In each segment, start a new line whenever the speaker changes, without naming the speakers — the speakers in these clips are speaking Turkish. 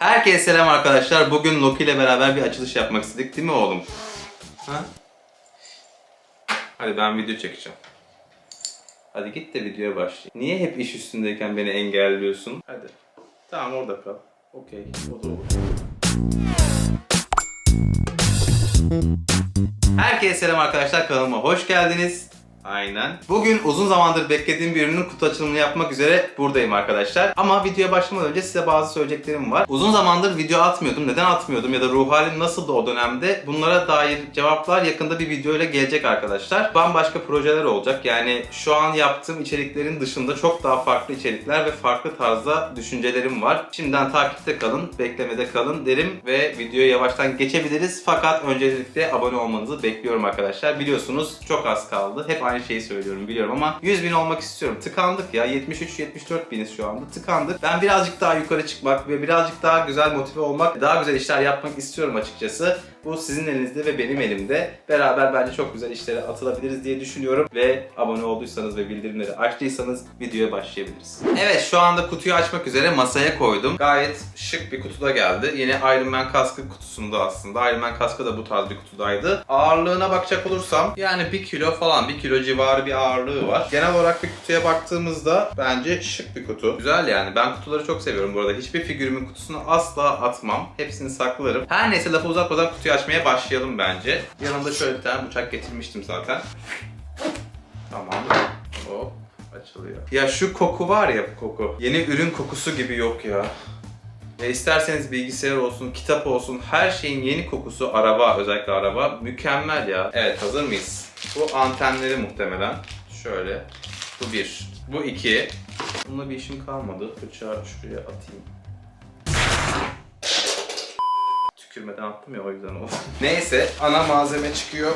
Herkese selam arkadaşlar. Bugün Loki ile beraber bir açılış yapmak istedik değil mi oğlum? Ha? Hadi ben video çekeceğim. Hadi git de videoya başlayayım. Niye hep iş üstündeyken beni engelliyorsun? Hadi. Tamam orada kal. Okey. O da olur. Herkese selam arkadaşlar. Kanalıma hoş geldiniz. Aynen. Bugün uzun zamandır beklediğim bir ürünün kutu açılımını yapmak üzere buradayım arkadaşlar. Ama videoya başlamadan önce size bazı söyleyeceklerim var. Uzun zamandır video atmıyordum. Neden atmıyordum ya da ruh halim nasıldı o dönemde? Bunlara dair cevaplar yakında bir video ile gelecek arkadaşlar. Bambaşka projeler olacak. Yani şu an yaptığım içeriklerin dışında çok daha farklı içerikler ve farklı tarzda düşüncelerim var. Şimdiden takipte kalın, beklemede kalın derim ve videoya yavaştan geçebiliriz. Fakat öncelikle abone olmanızı bekliyorum arkadaşlar. Biliyorsunuz çok az kaldı. Hep aynı şeyi söylüyorum biliyorum ama 100 bin olmak istiyorum. Tıkandık ya. 73-74 biniz şu anda. Tıkandık. Ben birazcık daha yukarı çıkmak ve birazcık daha güzel motive olmak, daha güzel işler yapmak istiyorum açıkçası. Bu sizin elinizde ve benim elimde. Beraber bence çok güzel işlere atılabiliriz diye düşünüyorum. Ve abone olduysanız ve bildirimleri açtıysanız videoya başlayabiliriz. Evet şu anda kutuyu açmak üzere masaya koydum. Gayet şık bir kutuda geldi. Yine Iron Man kaskı kutusunda aslında. Iron Man kaskı da bu tarz bir kutudaydı. Ağırlığına bakacak olursam yani 1 kilo falan 1 kilo civarı bir ağırlığı var. Genel olarak bir kutuya baktığımızda bence şık bir kutu. Güzel yani. Ben kutuları çok seviyorum bu arada. Hiçbir figürümün kutusunu asla atmam. Hepsini saklarım. Her neyse lafı uzatmadan kutuyu açmaya başlayalım bence. Yanımda şöyle bir tane bıçak getirmiştim zaten. Tamam. Hop açılıyor. Ya şu koku var ya bu koku. Yeni ürün kokusu gibi yok ya. Ya isterseniz bilgisayar olsun, kitap olsun, her şeyin yeni kokusu araba, özellikle araba mükemmel ya. Evet hazır mıyız? Bu antenleri muhtemelen. Şöyle. Bu bir. Bu iki. Bununla bir işim kalmadı. Bıçağı şuraya atayım. Tükürmeden attım ya o yüzden oldu. Neyse ana malzeme çıkıyor.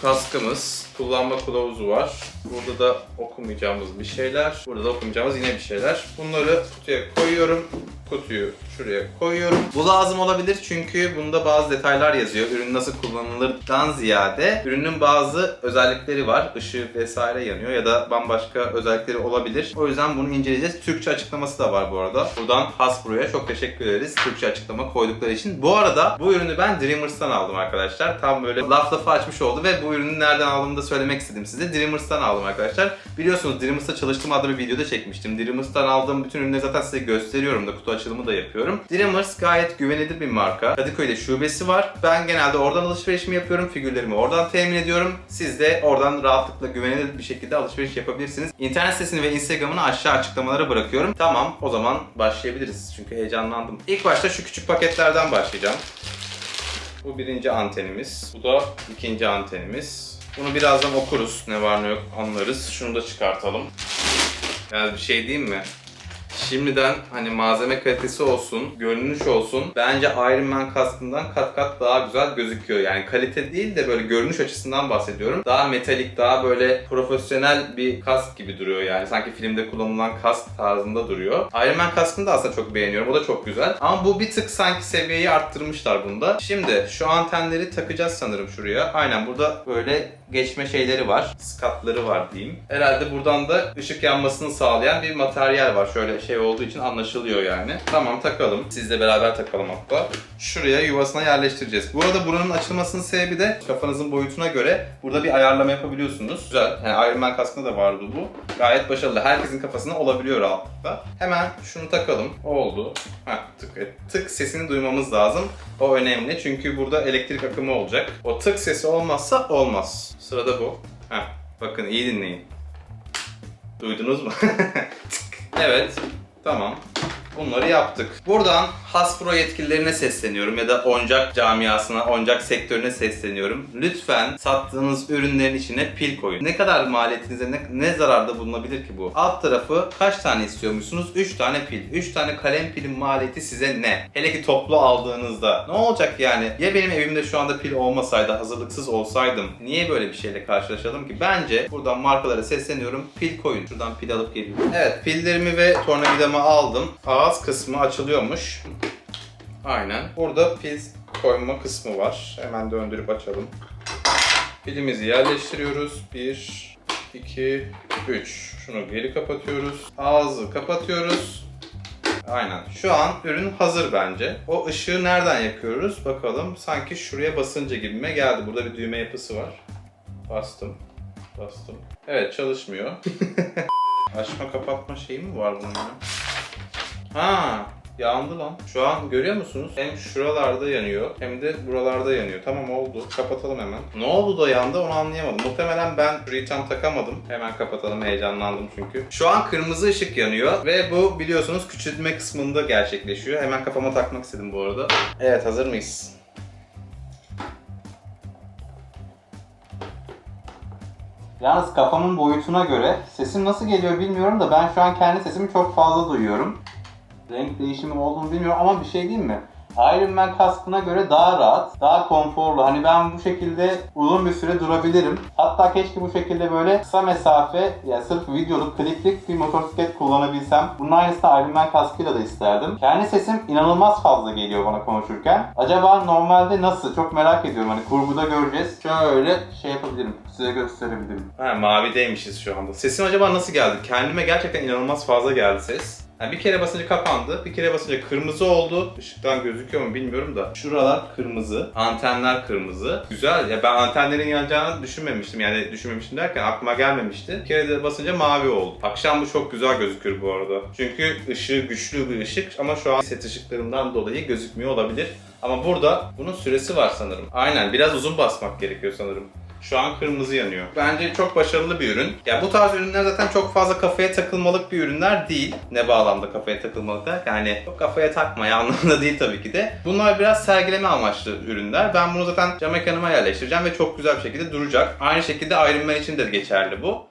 Kaskımız, kullanma kılavuzu var. Burada da okumayacağımız bir şeyler. Burada da okumayacağımız yine bir şeyler. Bunları kutuya koyuyorum. Kutuyu şuraya koyuyorum. Bu lazım olabilir çünkü bunda bazı detaylar yazıyor. Ürün nasıl kullanılırdan ziyade ürünün bazı özellikleri var. Işığı vesaire yanıyor ya da bambaşka özellikleri olabilir. O yüzden bunu inceleyeceğiz. Türkçe açıklaması da var bu arada. Buradan Hasbro'ya çok teşekkür ederiz. Türkçe açıklama koydukları için. Bu arada bu ürünü ben Dreamers'tan aldım arkadaşlar. Tam böyle laf lafı açmış oldu ve bu ürünü nereden aldığımı da söylemek istedim size. Dreamers'tan aldım arkadaşlar. Biliyorsunuz Dreamers'ta çalıştığım adlı bir videoda çekmiştim. Dreamers'tan aldığım bütün ürünleri zaten size gösteriyorum da kutu açılımı da yapıyorum. Dreamers gayet güvenilir bir marka. Kadıköy'de şubesi var. Ben genelde oradan alışverişimi yapıyorum. Figürlerimi oradan temin ediyorum. Siz de oradan rahatlıkla güvenilir bir şekilde alışveriş yapabilirsiniz. İnternet sitesini ve Instagram'ını aşağı açıklamalara bırakıyorum. Tamam o zaman başlayabiliriz. Çünkü heyecanlandım. İlk başta şu küçük paketlerden başlayacağım. Bu birinci antenimiz. Bu da ikinci antenimiz. Bunu birazdan okuruz. Ne var ne yok anlarız. Şunu da çıkartalım. Yani bir şey diyeyim mi? Şimdiden hani malzeme kalitesi olsun, görünüş olsun. Bence Iron Man kaskından kat kat daha güzel gözüküyor. Yani kalite değil de böyle görünüş açısından bahsediyorum. Daha metalik, daha böyle profesyonel bir kask gibi duruyor yani. Sanki filmde kullanılan kask tarzında duruyor. Iron Man kaskını da aslında çok beğeniyorum. O da çok güzel. Ama bu bir tık sanki seviyeyi arttırmışlar bunda. Şimdi şu antenleri takacağız sanırım şuraya. Aynen burada böyle geçme şeyleri var. Skatları var diyeyim. Herhalde buradan da ışık yanmasını sağlayan bir materyal var. Şöyle şey olduğu için anlaşılıyor yani. Tamam takalım. Sizle beraber takalım hatta. Şuraya yuvasına yerleştireceğiz. Bu arada buranın açılmasının sebebi de kafanızın boyutuna göre burada bir ayarlama yapabiliyorsunuz. Güzel. Yani Iron Man kaskında da vardı bu. Gayet başarılı. Herkesin kafasına olabiliyor rahatlıkla. Hemen şunu takalım. Oldu. Heh, tık, et. tık sesini duymamız lazım. O önemli çünkü burada elektrik akımı olacak. O tık sesi olmazsa olmaz. Sırada bu. Heh, bakın iyi dinleyin. Duydunuz mu? Evet. Tamam. Bunları yaptık. Buradan Hasbro yetkililerine sesleniyorum ya da oyuncak camiasına, oyuncak sektörüne sesleniyorum. Lütfen sattığınız ürünlerin içine pil koyun. Ne kadar maliyetinize ne, ne zararda bulunabilir ki bu? Alt tarafı kaç tane istiyormuşsunuz? 3 tane pil. 3 tane kalem pilin maliyeti size ne? Hele ki toplu aldığınızda. Ne olacak yani? Ya benim evimde şu anda pil olmasaydı, hazırlıksız olsaydım niye böyle bir şeyle karşılaşalım ki? Bence buradan markalara sesleniyorum. Pil koyun. Şuradan pil alıp geliyorum. Evet pillerimi ve tornavidamı aldım. Ağız kısmı açılıyormuş. Aynen. Burada pil koyma kısmı var. Hemen döndürüp açalım. Pilimizi yerleştiriyoruz. 1, 2, 3. Şunu geri kapatıyoruz. Ağzı kapatıyoruz. Aynen. Şu an ürün hazır bence. O ışığı nereden yakıyoruz? Bakalım. Sanki şuraya basınca gibime geldi. Burada bir düğme yapısı var. Bastım. Bastım. Evet çalışmıyor. Açma kapatma şeyi mi var bunun ya? Ha, yandı lan. Şu an görüyor musunuz? Hem şuralarda yanıyor hem de buralarda yanıyor. Tamam oldu. Kapatalım hemen. Ne oldu da yandı onu anlayamadım. Muhtemelen ben şurayı takamadım. Hemen kapatalım heyecanlandım çünkü. Şu an kırmızı ışık yanıyor ve bu biliyorsunuz küçültme kısmında gerçekleşiyor. Hemen kafama takmak istedim bu arada. Evet hazır mıyız? Yalnız kafamın boyutuna göre sesim nasıl geliyor bilmiyorum da ben şu an kendi sesimi çok fazla duyuyorum. Renk değişimi olduğunu bilmiyorum ama bir şey diyeyim mi? Iron Man kaskına göre daha rahat, daha konforlu. Hani ben bu şekilde uzun bir süre durabilirim. Hatta keşke bu şekilde böyle kısa mesafe, ya sırf videoluk, kliplik bir motosiklet kullanabilsem. Bunun aynısını Iron Man kaskıyla da isterdim. Kendi sesim inanılmaz fazla geliyor bana konuşurken. Acaba normalde nasıl? Çok merak ediyorum. Hani kurguda göreceğiz. Şöyle şey yapabilirim, size gösterebilirim. Ha, mavideymişiz şu anda. Sesim acaba nasıl geldi? Kendime gerçekten inanılmaz fazla geldi ses. Yani bir kere basınca kapandı, bir kere basınca kırmızı oldu. Işıktan gözüküyor mu bilmiyorum da. Şuralar kırmızı, antenler kırmızı. Güzel ya ben antenlerin yanacağını düşünmemiştim. Yani düşünmemiştim derken aklıma gelmemişti. Bir kere de basınca mavi oldu. Akşam bu çok güzel gözükür bu arada. Çünkü ışığı güçlü bir ışık ama şu an set ışıklarından dolayı gözükmüyor olabilir. Ama burada bunun süresi var sanırım. Aynen biraz uzun basmak gerekiyor sanırım. Şu an kırmızı yanıyor. Bence çok başarılı bir ürün. Ya bu tarz ürünler zaten çok fazla kafaya takılmalık bir ürünler değil. Ne bağlamda kafaya takılmalık derken yani çok kafaya takmaya anlamında değil tabii ki de. Bunlar biraz sergileme amaçlı ürünler. Ben bunu zaten cam mekanıma yerleştireceğim ve çok güzel bir şekilde duracak. Aynı şekilde Iron Man için de geçerli bu.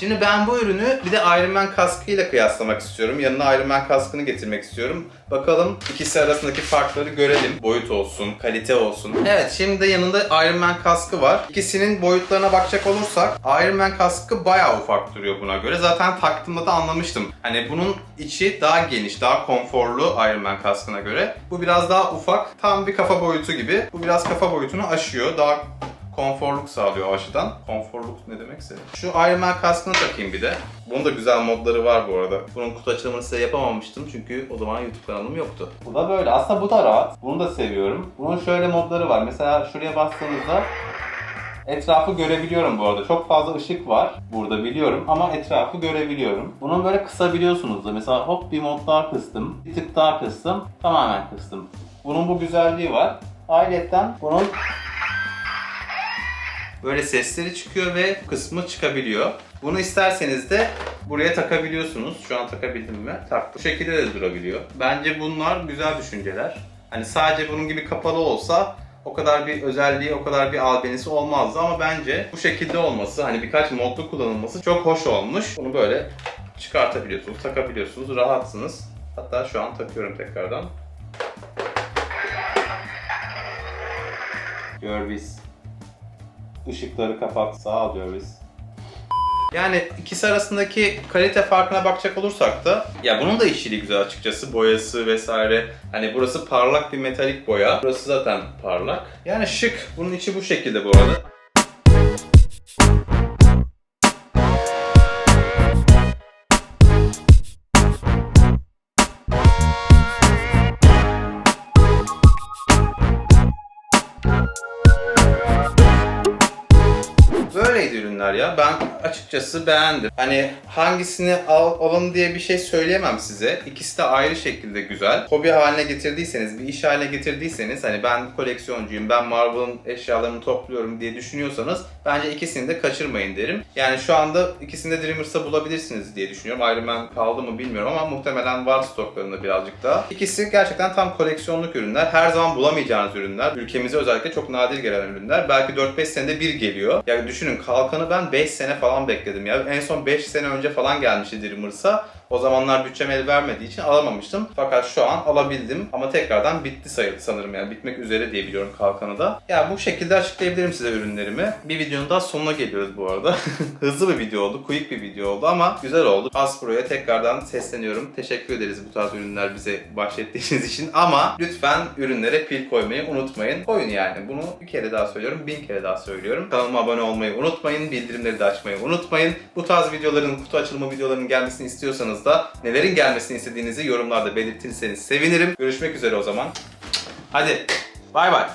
Şimdi ben bu ürünü bir de Iron Man kaskıyla kıyaslamak istiyorum. Yanına Iron Man kaskını getirmek istiyorum. Bakalım ikisi arasındaki farkları görelim. Boyut olsun, kalite olsun. Evet şimdi de yanında Iron Man kaskı var. İkisinin boyutlarına bakacak olursak Iron Man kaskı bayağı ufak duruyor buna göre. Zaten taktığımda da anlamıştım. Hani bunun içi daha geniş, daha konforlu Iron Man kaskına göre. Bu biraz daha ufak. Tam bir kafa boyutu gibi. Bu biraz kafa boyutunu aşıyor. Daha konforluk sağlıyor o açıdan. Konforluk ne demekse. Şu Iron Man kaskını takayım bir de. Bunun da güzel modları var bu arada. Bunun kutu açılımını size yapamamıştım çünkü o zaman YouTube kanalım yoktu. Bu da böyle. Aslında bu da rahat. Bunu da seviyorum. Bunun şöyle modları var. Mesela şuraya bastığınızda Etrafı görebiliyorum bu arada. Çok fazla ışık var burada biliyorum ama etrafı görebiliyorum. Bunun böyle kısabiliyorsunuz da. Mesela hop bir mod daha kıstım. Bir tık daha kıstım. Tamamen kıstım. Bunun bu güzelliği var. Ayrıca bunun böyle sesleri çıkıyor ve kısmı çıkabiliyor. Bunu isterseniz de buraya takabiliyorsunuz. Şu an takabildim mi? Taktım. Bu şekilde de durabiliyor. Bence bunlar güzel düşünceler. Hani sadece bunun gibi kapalı olsa o kadar bir özelliği, o kadar bir albenisi olmazdı ama bence bu şekilde olması, hani birkaç modlu kullanılması çok hoş olmuş. Bunu böyle çıkartabiliyorsunuz, takabiliyorsunuz, rahatsınız. Hatta şu an takıyorum tekrardan. Görviz. Işıkları kapat. Sağ ol Görviz. Yani ikisi arasındaki kalite farkına bakacak olursak da ya bunun da işçiliği güzel açıkçası. Boyası vesaire. Hani burası parlak bir metalik boya. Burası zaten parlak. Yani şık. Bunun içi bu şekilde bu arada. Böyleydi ürünler ya. Ben açıkçası beğendim. Hani hangisini al, alın diye bir şey söyleyemem size. İkisi de ayrı şekilde güzel. Hobi haline getirdiyseniz, bir iş haline getirdiyseniz hani ben koleksiyoncuyum, ben Marvel'ın eşyalarını topluyorum diye düşünüyorsanız bence ikisini de kaçırmayın derim. Yani şu anda ikisini de Dreamers'ta bulabilirsiniz diye düşünüyorum. Iron Man kaldı mı bilmiyorum ama muhtemelen var stoklarında birazcık daha. İkisi gerçekten tam koleksiyonluk ürünler. Her zaman bulamayacağınız ürünler. Ülkemize özellikle çok nadir gelen ürünler. Belki 4-5 senede bir geliyor. Yani düşünün kalkanı ben 5 sene falan bekledim ya. En son 5 sene önce falan gelmişti Dreamers'a. O zamanlar bütçem el vermediği için alamamıştım. Fakat şu an alabildim ama tekrardan bitti sayılır sanırım yani bitmek üzere diye biliyorum kalkanı da. Ya bu şekilde açıklayabilirim size ürünlerimi. Bir videonun daha sonuna geliyoruz bu arada. Hızlı bir video oldu, quick bir video oldu ama güzel oldu. Hasbro'ya tekrardan sesleniyorum. Teşekkür ederiz bu tarz ürünler bize bahşettiğiniz için ama lütfen ürünlere pil koymayı unutmayın. Koyun yani. Bunu bir kere daha söylüyorum, bin kere daha söylüyorum. Kanalıma abone olmayı unutmayın, bildirimleri de açmayı unutmayın. Bu tarz videoların, kutu açılımı videolarının gelmesini istiyorsanız da nelerin gelmesini istediğinizi yorumlarda belirtirseniz sevinirim. Görüşmek üzere o zaman. Hadi bay bay.